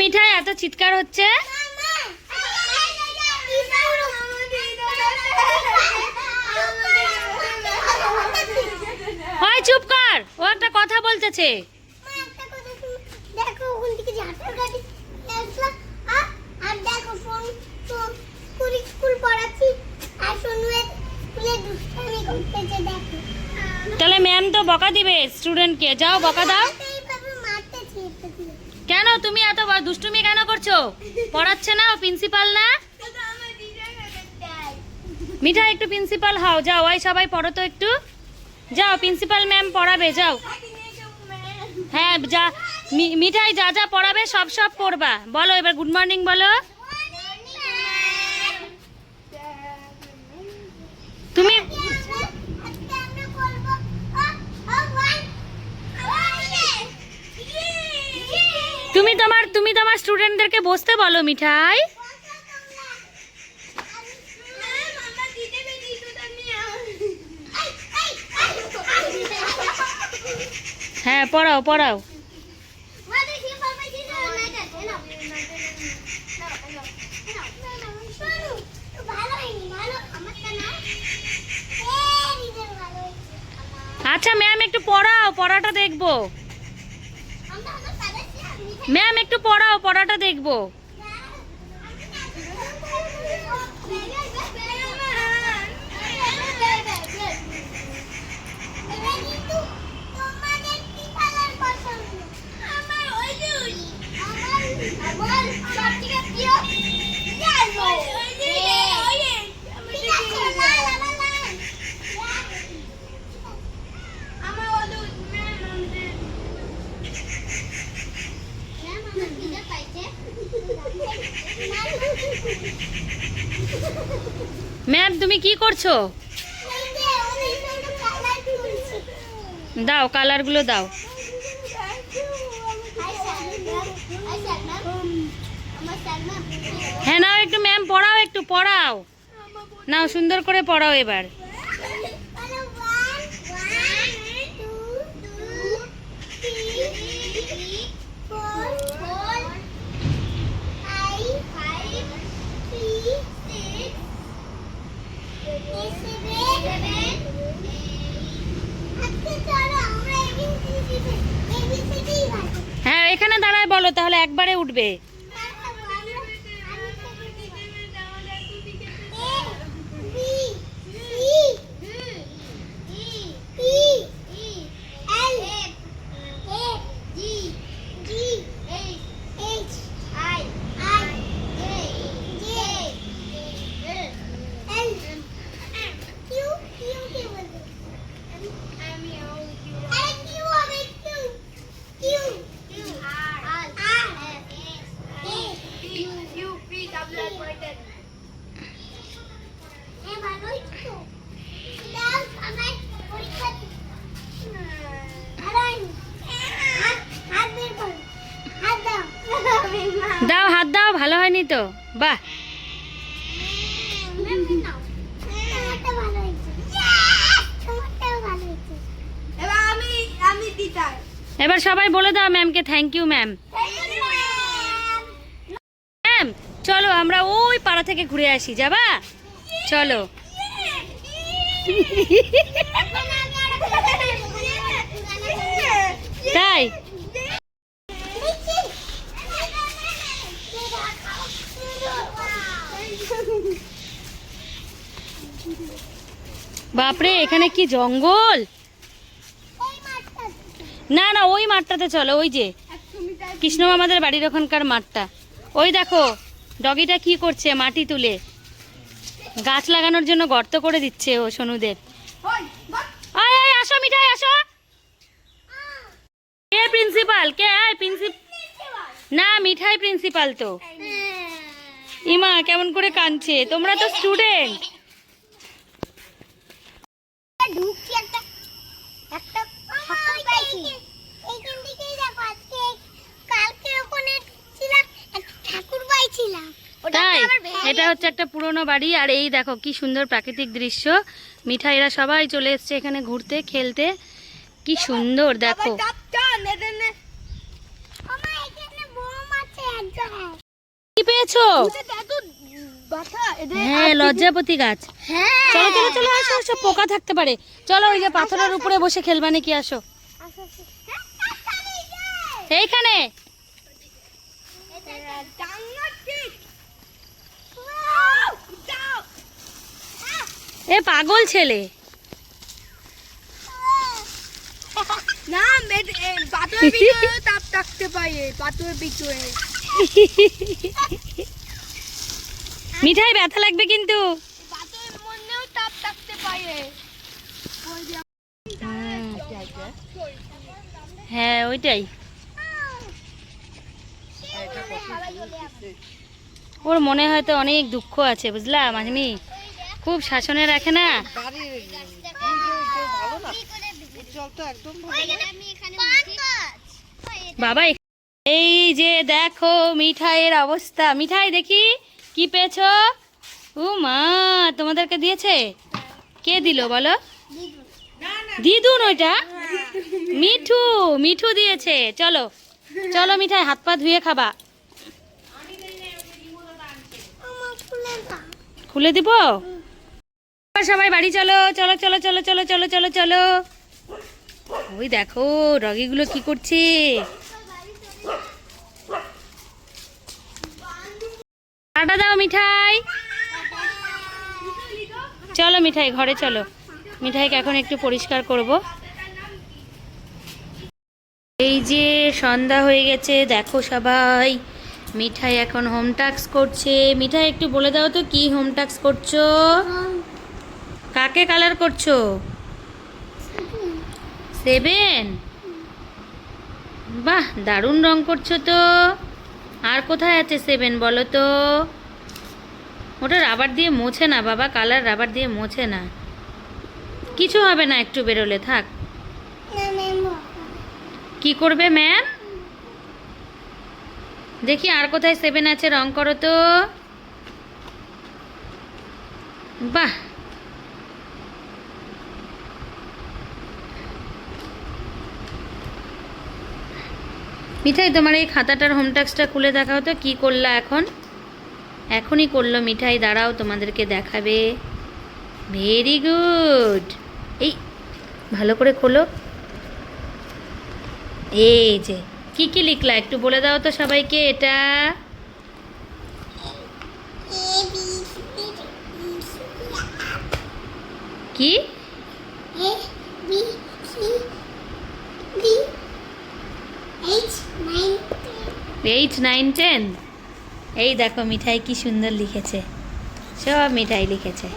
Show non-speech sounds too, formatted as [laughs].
মিঠাই, এত চিৎকার হচ্ছে। হয়, চুপ কর। ও একটা কথা বলতেছে। তাহলে ম্যাম তো বকা দিবে স্টুডেন্টকে যাও, বকা দাও আমাকে এইভাবে মারতেছে এটা দিয়ে। কেন তুমি এত দুষ্টুমি কেন করছ? পড়াচ্ছে না প্রিন্সিপাল না? মিঠাই একটু প্রিন্সিপাল হও, যাও, ওই সবাই পড়ো তো একটু। যাও প্রিন্সিপাল ম্যাম পড়াবে, যাও। হ্যাঁ যা মিঠাই যা যা পড়াবে, সব সব করবা বলো, এবার গুড মর্নিং বলো। তুমি আজকে আমরা করব আ- আ, one, one, তুমি তোমার তুমি তোমার বসতে বলো মিঠাই। হ্যাঁ পড়াও পড়াও। আচ্ছা ম্যাম একটু পড়াও পড়াটা দেখব। ম্যাম একটু পড়াও পড়াটা দেখব আমার হলুদ ম্যাম আমাদের ম্যাম আমার দিদা পাইছে ম্যাম, তুমি কি করছ? দাও, কালারগুলো দাও। হ্যাঁ নাও একটু, ম্যাম, পড়াও একটু, পড়াও। নাও, সুন্দর করে পড়াও এবার। একবারে উঠবে। তো, বাহ। এবার সবাই বলে দাও ম্যামকে থ্যাংক ইউ ম্যাম। ম্যাম, চলো আমরা ওই পাড়া থেকে ঘুরে আসি, যাবা? চলো। তাই? বাপরে এখানে কি জঙ্গল? না না ওই মাঠটাতে চলো ওই যে। কৃষ্ণ আমাদের বাড়ির ওখানকার মাঠটা। ওই দেখো ডগিটা কি করছে মাটি তুলে? গাছ লাগানোর জন্য গর্ত করে দিচ্ছে ও সোনুদের। আয় আয় আসো মিঠাই আসো। কে প্রিন্সিপাল? কে? আয় প্রিন্সিপাল। না মিঠাই প্রিন্সিপাল তো। ইমা কেমন করে কাঁদছে? তোমরা তো স্টুডেন্ট ঢুকছি একটা একটা ঠাকুর পাইছি এইখান থেকেই দেখো আজকে কালকে ওখানে ছিলাম একটা ঠাকুর পাইছিলাম। তাই? এটা হচ্ছে একটা পুরনো বাড়ি আর এই দেখো কি সুন্দর প্রাকৃতিক দৃশ্য। মিঠাইরা সবাই চলে এসছে এখানে ঘুরতে খেলতে। কি সুন্দর দেখো। এক পেয়েছ? হ্যাঁ লজ্জাপতি গাছ। হ্যাঁ। চলো চলো চলো আসো আসো পোকা থাকতে পারে। চলো ওই যে পাথরের উপরে বসে খেলবা নাকি আসো। এইখানে। এ পাগল ছেলে। না পাথরের ভিতরে তাপ থাকতে পারে পাথরের ভিতরে। [laughs] মিঠাই ব্যথা লাগবে কিন্তু। হ্যাঁ ওইটাই। ওর মনে হয়তো অনেক দুঃখ আছে বুঝলা মাঝনি খুব শাসনে রাখে না? বাবা এই যে দেখো মিঠাইয়ের অবস্থা। মিঠাই দেখি। কি পেয়েছ? ও মা, তোমাদেরকে দিয়েছে? কে দিল বলো? দিদুন ওইটা? মিঠু মিঠু দিয়েছে। চলো চলো মিঠাই, হাত পা ধুয়ে খাবা। খুলে দিব? সবাই বাড়ি চলো চলো চলো চলো চলো চলো চলো চলো। ওই দেখো ডগিগুলো কি করছে? টাটা দাও মিঠাই। চলো মিঠাই, ঘরে চলো। মিঠাইকে এখন একটু পরিষ্কার করব। এই যে সন্ধ্যা হয়ে গেছে, দেখো সবাই। মিঠাই এখন হোম টাস্ক করছে। মিঠাই, একটু বলে দাও তো, কি হোম টাস্ক করছ? কাকে কালার করছ? সেভেন বাহ, দারুণ রং করছ তো। আর কোথায় আছে সেভেন বলো তো? ওটা রাবার দিয়ে মোছে না বাবা কালার রাবার দিয়ে মোছে না। কিছু হবে না একটু বেরোলে থাক। কি করবে ম্যাম দেখি আর কোথায় সেভেন আছে রং করো তো। বাহ! মিঠাই, তোমার এই খাতাটার হোম টাস্কটা খুলে দেখাও তো, কী করলা এখন? এখনই করল মিঠাই, দাঁড়াও, তোমাদেরকে দেখাবে। ভেরি গুড এই, ভালো করে খোলো। এই যে, কি কি লিখলা? একটু বলে দাও তো সবাইকে এটা। কি? এইট নাইন টেন এই দেখো মিঠাই কি সুন্দর লিখেছে। সব মিঠাই লিখেছে।